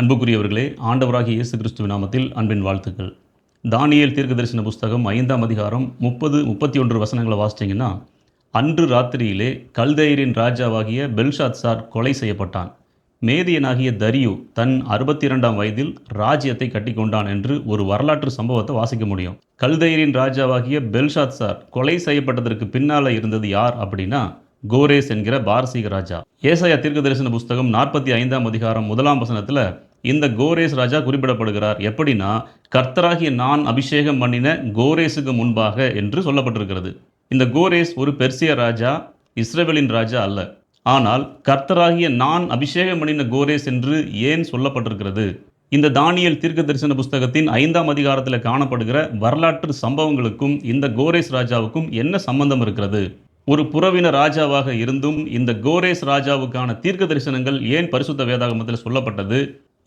அன்புக்குரியவர்களே ஆண்டவராகிய இயேசு கிறிஸ்துவ நாமத்தில் அன்பின் வாழ்த்துக்கள். தானியல் தீர்க்கதரிசன புஸ்தகம் ஐந்தாம் அதிகாரம் முப்பது முப்பத்தி ஒன்று வசனங்களை வாசிச்சிங்கன்னா அன்று ராத்திரியிலே கல்தையரின் ராஜாவாகிய பெல்ஷாத் சார் கொலை செய்யப்பட்டான். மேதியனாகிய தரியு தன் அறுபத்தி இரண்டாம் வயதில் ராஜ்யத்தை கட்டிக்கொண்டான் என்று ஒரு வரலாற்று சம்பவத்தை வாசிக்க முடியும். கல்தையரின் ராஜாவாகிய பெல்ஷாத் சார் கொலை செய்யப்பட்டதற்கு பின்னால் இருந்தது யார் அப்படின்னா கோரேஸ் என்கிற பாரசீக ராஜா. ஏசாயா தீர்க்க தரிசன புஸ்தகம் நாற்பத்தி ஐந்தாம் அதிகாரம் முதலாம் வசனத்தில் இந்த கோரேஸ் ராஜா குறிப்பிடப்படுகிறார். எப்படின்னா கர்த்தராகிய நான் அபிஷேகம் பண்ணின கோரேஸுக்கு முன்பாக என்று சொல்லப்பட்டிருக்கிறது. இந்த கோரேஸ் ஒரு பெர்சிய ராஜா இஸ்ரேவேலின் ராஜா அல்ல. ஆனால் கர்த்தராகிய நான் அபிஷேகம் பண்ணின கோரேஸ் என்று ஏன் சொல்லப்பட்டிருக்கிறது? இந்த தானியல் தீர்க்க தரிசன புஸ்தகத்தின் ஐந்தாம் அதிகாரத்தில் காணப்படுகிற வரலாற்று சம்பவங்களுக்கும் இந்த கோரேஸ் ராஜாவுக்கும் என்ன சம்பந்தம் இருக்கிறது? ஒரு புறவின ராஜாவாக இருந்தும் இந்த கோரேஸ் ராஜாவுக்கான தீர்க்க தரிசனங்கள் ஏன் பரிசுத்த வேதாகமத்தில் சொல்லப்பட்டது?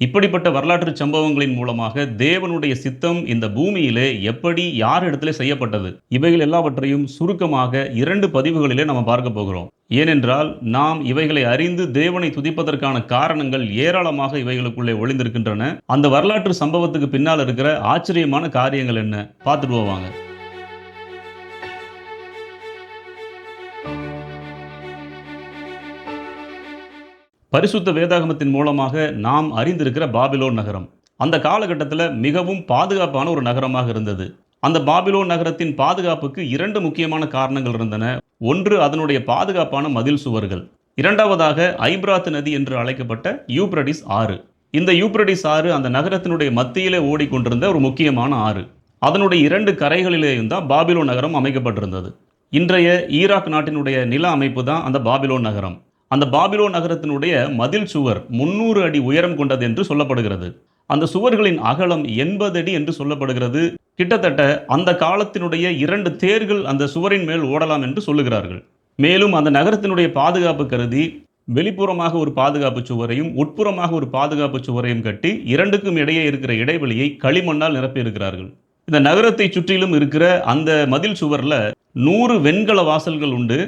இப்படிப்பட்ட வரலாற்று சம்பவங்களின் மூலமாக தேவனுடைய சித்தம் இந்த பூமியிலே எப்படி யார் இடத்துல செய்யப்பட்டது? இவைகள் எல்லாவற்றையும் சுருக்கமாக இரண்டு பதிவுகளிலே நம்ம பார்க்க போகிறோம். ஏனென்றால் நாம் இவைகளை அறிந்து தேவனை துதிப்பதற்கான காரணங்கள் ஏராளமாக இவைகளுக்குள்ளே ஒளிந்திருக்கின்றன. அந்த வரலாற்று சம்பவத்துக்கு பின்னால் இருக்கிற ஆச்சரியமான காரியங்கள் என்ன? பார்த்துட்டு போவாங்க. பரிசுத்த வேதாகமத்தின் மூலமாக நாம் அறிந்திருக்கிற பாபிலோன் நகரம். அந்த காலகட்டத்தில் மிகவும் பாதுகாப்பான ஒரு நகரமாக இருந்தது. அந்த பாபிலோன் நகரத்தின் பாதுகாப்புக்கு இரண்டு முக்கியமான காரணங்கள் இருந்தன. ஒன்று அதனுடைய பாதுகாப்பான மதில் சுவர்கள். இரண்டாவதாக ஐப்ராத் நதி என்று அழைக்கப்பட்ட யூப்ரடிஸ் ஆறு. இந்த யூப்ரடிஸ் ஆறு அந்த நகரத்தினுடைய மத்தியிலே ஓடிக்கொண்டிருந்த ஒரு முக்கியமான ஆறு. அதனுடைய இரண்டு கரைகளிலேயும் தான் பாபிலோன் நகரம் அமைக்கப்பட்டிருந்தது. இன்றைய ஈராக் நாட்டினுடைய நில அமைப்பு தான் அந்த பாபிலோன் நகரம். அந்த பாபிலோ நகரத்தினுடைய மதில் சுவர் முன்னூறு அடி உயரம் கொண்டது என்று சொல்லப்படுகிறது. அந்த சுவர்களின் அகலம் எண்பது அடி என்று சொல்லப்படுகிறது. கிட்டத்தட்ட அந்த காலத்தினுடைய இரண்டு தேர்கள் அந்த சுவரின் மேல் ஓடலாம் என்று சொல்லுகிறார்கள். மேலும் அந்த நகரத்தினுடைய பாதுகாப்பு கருதி வெளிப்புறமாக ஒரு பாதுகாப்பு சுவரையும் உட்புறமாக ஒரு பாதுகாப்பு சுவரையும் கட்டி இரண்டுக்கும் இடையே இருக்கிற இடைவெளியை களிமண்ணால் நிரப்பி இருக்கிறார்கள் இந்த நகரத்தை சுற்றிலும் இருக்கிற அந்த மதில் சுவரில் நூறு வெண்கல வாசல்கள் உண்டு.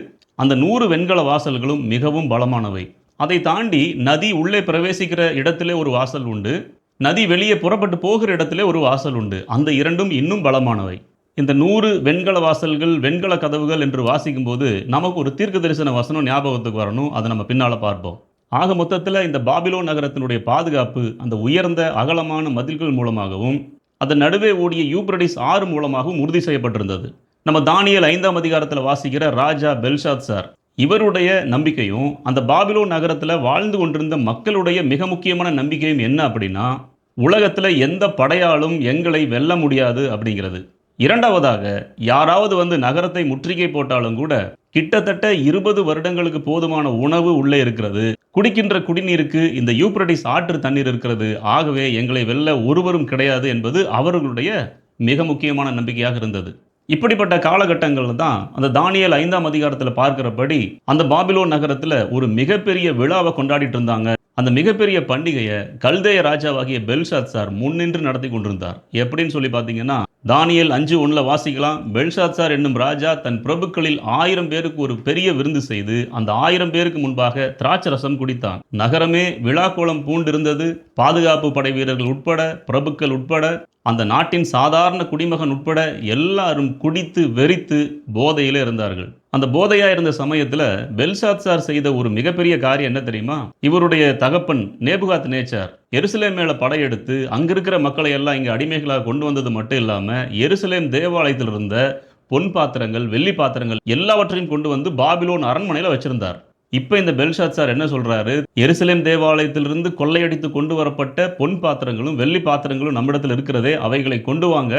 அந்த நூறு வெண்கல வாசல்களும் மிகவும் பலமானவை. அதை தாண்டி நதி உள்ளே பிரவேசிக்கிற இடத்திலே ஒரு வாசல் உண்டு. நதி வெளியே புறப்பட்டு போகிற இடத்திலே ஒரு வாசல் உண்டு. அந்த இரண்டும் இன்னும் பலமானவை. இந்த நூறு வெண்கல வாசல்கள் வெண்கல கதவுகள் என்று வாசிக்கும்போது நமக்கு ஒரு தீர்க்க தரிசன வசனம் ஞாபகத்துக்கு வரணும். அதை நம்ம பின்னால் பார்ப்போம். ஆக மொத்தத்தில் இந்த பாபிலோ நகரத்தினுடைய பாதுகாப்பு அந்த உயர்ந்த அகலமான மதில்கள் மூலமாகவும் அதன் நடுவே ஓடிய யூப்ரடிஸ் ஆறு மூலமாகவும் உறுதி செய்யப்பட்டிருந்தது. நம்ம தானியல் ஐந்தாம் அதிகாரத்தில் வாசிக்கிற ராஜா பெல்ஷாத் சார். இவருடைய நம்பிக்கையும் அந்த பாபிலோ நகரத்தில் வாழ்ந்து கொண்டிருந்த மக்களுடைய மிக முக்கியமான நம்பிக்கையும் என்ன அப்படின்னா உலகத்தில் எந்த படையாலும் எங்களை வெல்ல முடியாது அப்படிங்கிறது. இரண்டாவதாக யாராவது வந்து நகரத்தை முற்றுகை போட்டாலும் கூட கிட்டத்தட்ட இருபது வருடங்களுக்கு போதுமான உணவு உள்ளே இருக்கிறது. குடிக்கின்ற குடிநீருக்கு இந்த யூப்ரடிஸ் ஆற்று தண்ணீர் இருக்கிறது. ஆகவே எங்களை வெல்ல ஒருவரும் கிடையாது என்பது அவர்களுடைய மிக முக்கியமான நம்பிக்கையாக இருந்தது. இப்படிப்பட்ட காலகட்டங்களில் தான் அந்த தானியல் ஐந்தாம் அதிகாரத்தில் பார்க்கிறபடி அந்த பாபிலோன் நகரத்தில் ஒரு மிகப்பெரிய விழாவை கொண்டாடிட்டு இருந்தாங்க. அந்த மிகப்பெரிய பண்டிகையை கல்தேய ராஜாவாகிய பெல்ஷாத் சார் முன்னின்று நடத்தி கொண்டிருந்தார். எப்படின்னு சொல்லி பார்த்தீங்கன்னா தானியல் அஞ்சு ஒன்றில் வாசிக்கலாம். பெல்ஷாத் சார் என்னும் ராஜா தன் பிரபுக்களில் ஆயிரம் பேருக்கு ஒரு பெரிய விருந்து செய்து அந்த ஆயிரம் பேருக்கு முன்பாக திராட்சை ரசம் குடித்தான். நகரமே விழாக்கோலம் பூண்டிருந்தது. பாதுகாப்பு படை வீரர்கள் உட்பட பிரபுக்கள் உட்பட அந்த நாட்டின் சாதாரண குடிமகன் உட்பட எல்லாரும் குடித்து வெறித்து போதையில இருந்தார்கள். அந்த போதையா இருந்த சமயத்துல பெல்சாத் சார் செய்த ஒரு மிகப்பெரிய காரியம் என்ன தெரியுமா? இவருடைய தகப்பன் நேபுகாத் நேச்சார். எருசலேம் மேலே படையெடுத்து அங்கே இருக்கிற மக்களை எல்லாம் இங்கே அடிமைகளாக கொண்டு வந்தது மட்டும் இல்லாமல் எருசலேம் தேவாலயத்தில் இருந்த பொன் பாத்திரங்கள் வெள்ளி பாத்திரங்கள் எல்லாவற்றையும் கொண்டு வந்து பாபிலோன் அரண்மனையில் வச்சிருந்தார். இப்போ இந்த பெல்ஷாத் சார் என்ன சொல்கிறாரு எருசலேம் தேவாலயத்திலிருந்து கொள்ளையடித்து கொண்டு வரப்பட்ட பொன் பாத்திரங்களும் வெள்ளி பாத்திரங்களும் நம்மிடத்தில் இருக்கிறதே அவைகளை கொண்டு வாங்க.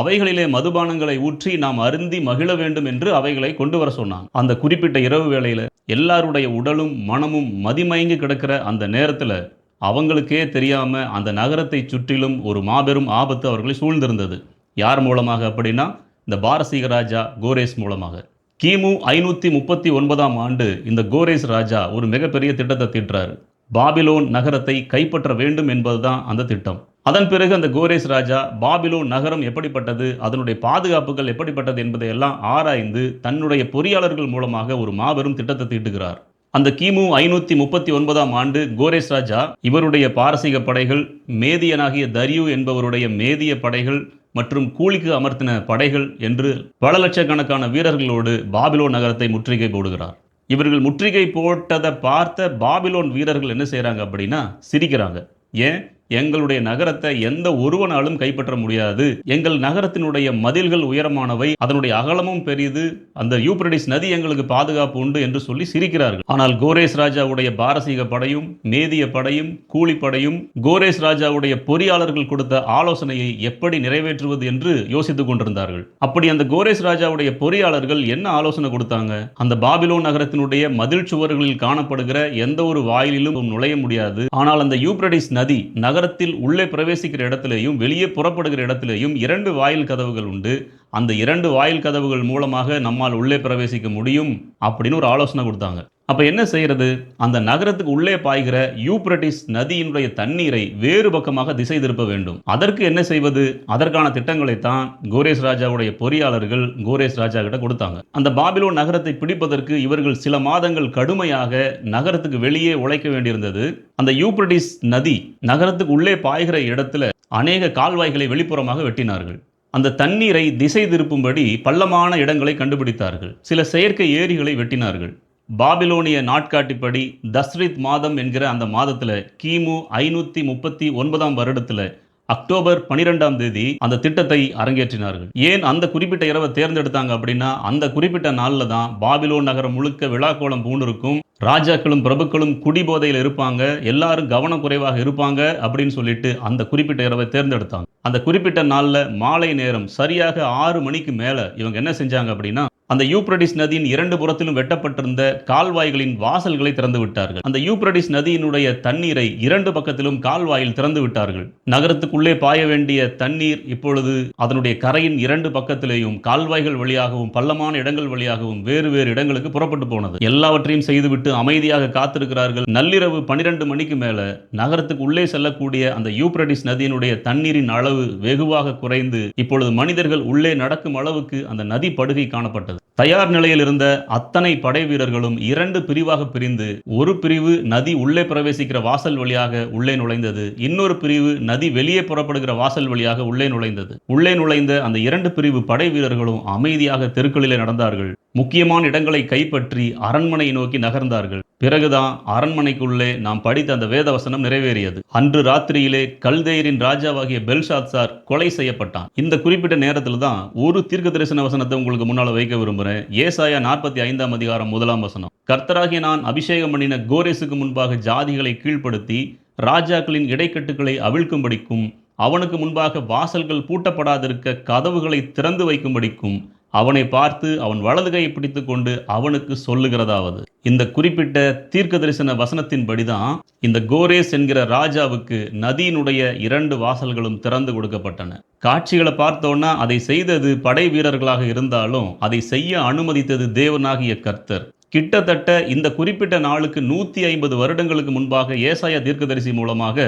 அவைகளிலே மதுபானங்களை ஊற்றி நாம் அருந்தி மகிழ வேண்டும் என்று அவைகளை கொண்டு வர சொன்னான் அந்த குறிப்பிட்ட இரவு வேளையில் எல்லாருடைய உடலும் மனமும் மதிமயங்கி கிடக்கிற அந்த நேரத்தில் அவங்களுக்கே தெரியாமல் அந்த நகரத்தை சுற்றிலும் ஒரு மாபெரும் ஆபத்து அவர்களை சூழ்ந்திருந்தது. யார் மூலமாக அப்படின்னா இந்த பாரசீக ராஜா கோரேஸ் மூலமாக. கிமு ஐநூற்றி முப்பத்தி ஒன்பதாம் ஆண்டு இந்த கோரேஸ் ராஜா ஒரு மிகப்பெரிய திட்டத்தை தீட்டுறாரு. பாபிலோன் நகரத்தை கைப்பற்ற வேண்டும் என்பதுதான் அந்த திட்டம். அதன் பிறகு அந்த கோரேஸ் ராஜா பாபிலோன் நகரம் எப்படிப்பட்டது அதனுடைய பாதுகாப்புகள் எப்படிப்பட்டது என்பதை எல்லாம் ஆராய்ந்து தன்னுடைய பொறியாளர்கள் மூலமாக ஒரு மாபெரும் திட்டத்தை தீட்டுகிறார். அந்த கிமு ஐநூத்தி முப்பத்தி ஒன்பதாம் ஆண்டு கோரேஸ் ராஜா இவருடைய பாரசீக படைகள் மேதியனாகிய தரியு என்பவருடைய மேதிய படைகள் மற்றும் கூலிக்கு அமர்த்தின படைகள் என்று பல லட்சக்கணக்கான வீரர்களோடு பாபிலோன் நகரத்தை முற்றுகை போடுகிறார். இவர்கள் முற்றுகை போட்டதை பார்த்த பாபிலோன் வீரர்கள் என்ன செய்கிறாங்க அப்படின்னா சிரிக்கிறாங்க. ஏன்? எங்களுடைய நகரத்தை எந்த ஒருவனாலும் கைப்பற்ற முடியாது. எங்கள் நகரத்தினுடைய மதில்கள் உயரமானவை அதனுடைய அகலமும் பெரியது அந்த யூப்ரடிஸ் நதி எங்களுக்கு பாதுகாப்பு உண்டு என்று சொல்லி சிரிக்கிறார்கள். ஆனால் கோரேஸ் ராஜாவுடைய பாரசீக படையும் மேதிய படையும் கூலிப்படையும் கோரேஸ் ராஜாவுடைய பொறியாளர்கள் கொடுத்த ஆலோசனையை எப்படி நிறைவேற்றுவது என்று யோசித்துக் கொண்டிருந்தார்கள். அப்படி அந்த கோரேஸ் ராஜாவுடைய பொறியாளர்கள் என்ன ஆலோசனை கொடுத்தாங்க? அந்த பாபிலோன் நகரத்தினுடைய மதில் சுவர்களில் காணப்படுகிற எந்த ஒரு வாயிலிலும் நுழைய முடியாது. ஆனால் அந்த யூப்ரடிஸ் நதி நகரத்தில் உள்ளே பிரவேசிக்கிற இடத்திலேயும் வெளியே புறப்படுகிற இடத்திலேயும் இரண்டு வாயில் கதவுகள் உண்டு. அந்த இரண்டு வாயில் கதவுகள் மூலமாக நம்மால் உள்ளே பிரவேசிக்க முடியும் அப்படின்னு ஒரு ஆலோசனை கொடுத்தாங்க. அப்ப என்ன செய்யறது? அந்த நகரத்துக்கு உள்ளே பாய்கிற யூப்ரட்டிஸ் நதியினுடைய தண்ணீரை வேறு பக்கமாக திசை திருப்ப வேண்டும். அதற்கு என்ன செய்வது? அதற்கான திட்டங்களை தான் கோரேஸ் ராஜாவுடைய பொறியாளர்கள் கோரேஸ் ராஜா கிட்ட கொடுத்தாங்க. அந்த பாபிலோன் நகரத்தை பிடிப்பதற்கு இவர்கள் சில மாதங்கள் கடுமையாக நகரத்துக்கு வெளியே உழைக்க வேண்டியிருந்தது. அந்த யூப்ரட்டிஸ் நதி நகரத்துக்கு உள்ளே பாய்கிற இடத்துல அநேக கால்வாய்களை வெளிப்புறமாக வெட்டினார்கள். அந்த தண்ணீரை திசை திருப்பும்படி பள்ளமான இடங்களை கண்டுபிடித்தார்கள். சில செயற்கை ஏரிகளை வெட்டினார்கள். பாபிலோனிய நாட்காட்டிப்படி தஸ்ரித் மாதம் என்கிற அந்த மாதத்தில் கிமு ஐநூற்றி முப்பத்தி ஒன்பதாம் வருடத்தில் அக்டோபர் பனிரெண்டாம் தேதி அந்த திட்டத்தை அரங்கேற்றினார்கள். ஏன் அந்த குறிப்பிட்ட இரவை தேர்ந்தெடுத்தாங்க அப்படின்னா அந்த குறிப்பிட்ட நாளில் தான் பாபிலோன் நகரம் முழுக்க விழாக்கோளம் பூண்டிருக்கும். ராஜாக்களும் பிரபுக்களும் குடிபோதையில் இருப்பாங்க எல்லாரும் கவனம் குறைவாக இருப்பாங்க அப்படின்னு சொல்லிட்டு அந்த குறிப்பிட்ட இரவை தேர்ந்தெடுத்தாங்க. அந்த குறிப்பிட்ட நாளில் மாலை நேரம் சரியாக ஆறு மணிக்கு மேலே இவங்க என்ன செஞ்சாங்க அப்படின்னா அந்த யூப்ரடிஸ் நதியின் இரண்டு புறத்திலும் வெட்டப்பட்டிருந்த கால்வாய்களின் வாசல்களை திறந்து விட்டார்கள். அந்த யூப்ரடிஸ் நதியினுடைய தண்ணீரை இரண்டு பக்கத்திலும் கால்வாயில் திறந்து விட்டார்கள். நகரத்துக்குள்ளே பாய வேண்டிய தண்ணீர் இப்பொழுது அதனுடைய கரையின் இரண்டு பக்கத்திலேயும் கால்வாய்கள் வழியாகவும் பள்ளமான இடங்கள் வழியாகவும் வேறு வேறு இடங்களுக்கு புறப்பட்டு போனது. எல்லாவற்றையும் செய்துவிட்டு அமைதியாக காத்திருக்கிறார்கள். நள்ளிரவு பனிரெண்டு மணிக்கு மேல நகரத்துக்கு உள்ளே செல்லக்கூடிய அந்த யூப்ரடிஸ் நதியினுடைய தண்ணீரின் அளவு வெகுவாக குறைந்து இப்பொழுது மனிதர்கள் உள்ளே நடக்கும் அளவுக்கு அந்த நதி படுகை காணப்பட்டது. தயார் நிலையில் இருந்த அத்தனை படை வீரர்களும் இரண்டு பிரிவாக பிரிந்து ஒரு பிரிவு நதி உள்ளே பிரவேசிக்கிற வாசல் வழியாக உள்ளே நுழைந்தது. இன்னொரு பிரிவு நதி வெளியே புறப்படுகிற வாசல் வழியாக உள்ளே நுழைந்தது. உள்ளே நுழைந்த அந்த இரண்டு பிரிவு படை வீரர்களும் அமைதியாக தெருக்களிலே நடந்தார்கள். முக்கியமான இடங்களை கைப்பற்றி அரண்மனையை நோக்கி நகர்ந்தார்கள் பிறகுதான் அரண்மனைக்குள்ளே நாம் படித்த அந்த வேதவசனம் நிறைவேறியது. அன்று ராத்திரியிலே கல்தேயரின் ராஜாவாகிய பெல்ஷாத் சார் கொலை செய்யப்பட்டான். இந்த குறிப்பிட்ட நேரத்தில் தான் ஒரு தீர்க்க தரிசன வசனத்தை உங்களுக்கு முன்னால் வைக்க விரும்புகிறேன் ஏசாயா நாற்பத்தி ஐந்தாம் அதிகாரம் முதலாம் வசனம். கர்த்தராகிய நான் அபிஷேகம் பண்ணின கோரேசுக்கு முன்பாக ஜாதிகளை கீழ்ப்படுத்தி ராஜாக்களின் இடைக்கட்டுகளை அவிழ்க்கும்படிக்கும் அவனுக்கு முன்பாக வாசல்கள் பூட்டப்படாதிருக்க கதவுகளை திறந்து வைக்கும்படிக்கும் அவனை பார்த்து அவன் வலது கையை பிடித்து கொண்டு அவனுக்கு சொல்லுகிறதாவது. இந்த குறிப்பிட்ட தீர்க்க தரிசன வசனத்தின்படிதான் இந்த கோரேஸ் என்கிற ராஜாவுக்கு நதியினுடைய இரண்டு வாசல்களும் திறந்து கொடுக்கப்பட்டன. காட்சிகளை பார்த்தோன்னா அதை செய்தது படை வீரர்களாக இருந்தாலும் அதை செய்ய அனுமதித்தது தேவனாகிய கர்த்தர். கிட்டத்தட்ட இந்த குறிப்பிட்ட நாளுக்கு நூற்றி ஐம்பது வருடங்களுக்கு முன்பாக ஏசாயா தீர்க்கதரிசி மூலமாக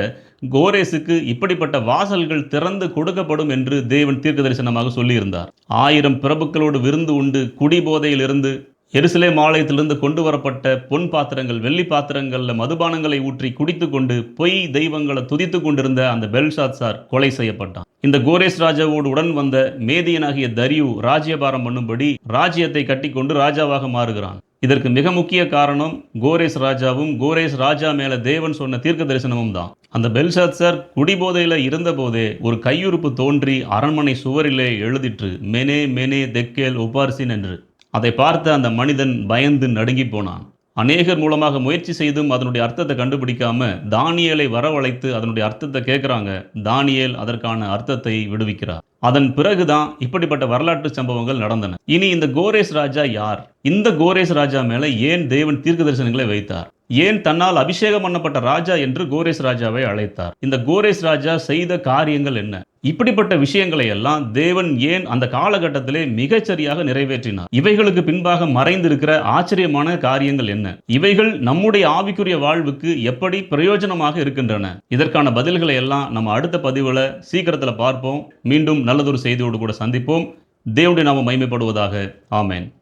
கோரேசுக்கு இப்படிப்பட்ட வாசல்கள் திறந்து கொடுக்கப்படும் என்று தேவன் தீர்க்க தரிசனமாக சொல்லியிருந்தார். ஆயிரம் பிரபுக்களோடு விருந்து உண்டு குடிபோதையிலிருந்து எருசலே மாலயத்திலிருந்து கொண்டு வரப்பட்ட பொன் பாத்திரங்கள் வெள்ளி பாத்திரங்களில் மதுபானங்களை ஊற்றி குடித்து கொண்டு பொய் தெய்வங்களை துதித்து கொண்டிருந்த அந்த பெல்ஷாத் சார் கொலை செய்யப்பட்டான். இந்த கோரேஸ் ராஜாவோடு உடன் வந்த மேதியனாகிய தரியு ராஜ்யபாரம் பண்ணும்படி ராஜ்யத்தை கட்டிக்கொண்டு ராஜாவாக மாறுகிறான். இதற்கு மிக முக்கிய காரணம் கோரேஸ் ராஜாவும் கோரேஸ் ராஜா மேல தேவன் சொன்ன தீர்க்க தரிசனமும் தான். அந்த பெல்ஷாத் சார் குடிபோதையில் இருந்தபோதே ஒரு கையுறுப்பு தோன்றி அரண்மனை சுவரிலே எழுதிற்று மெனே மெனே தெக்கேல் உபார்சின் என்று. அதை பார்த்த அந்த மனிதன் பயந்து நடுங்கி போனான். அநேகர் மூலமாக முயற்சி செய்தும் அதனுடைய அர்த்தத்தை கண்டுபிடிக்காம தானியேலை வரவழைத்து அதனுடைய அர்த்தத்தை கேட்குறாங்க. தானியேல் அதற்கான அர்த்தத்தை விடுவிக்கிறார். அதன் பிறகுதான் இப்படிப்பட்ட வரலாற்று சம்பவங்கள் நடந்தன. இனி இந்த கோரேஸ் ராஜா யார்? இந்த கோரேஸ் ராஜா மேல ஏன் தேவன் தீர்க்க தரிசனங்களை வைத்தார்? ஏன் தன்னால் அபிஷேகம் பண்ணப்பட்ட ராஜா என்று கோரேஸ் ராஜாவை அழைத்தார். இந்த கோரேஸ் ராஜா செய்த காரியங்கள் என்ன? இப்படிப்பட்ட விஷயங்களை எல்லாம் தேவன் ஏன் அந்த காலகட்டத்திலே மிகச்சரியாக நிறைவேற்றினார்? இவைகளுக்கு பின்பாக மறைந்திருக்கிற ஆச்சரியமான காரியங்கள் என்ன? இவைகள் நம்முடைய ஆவிக்குரிய வாழ்வுக்கு எப்படி பிரயோஜனமாக இருக்கின்றன? இதற்கான பதில்களை எல்லாம் நம்ம அடுத்த பதிவில் சீக்கிரத்தில் பார்ப்போம். மீண்டும் நல்லதொரு செய்தியோடு கூட சந்திப்போம். தேவனுடைய நாம மைமைப்படுவதாக ஆமேன்.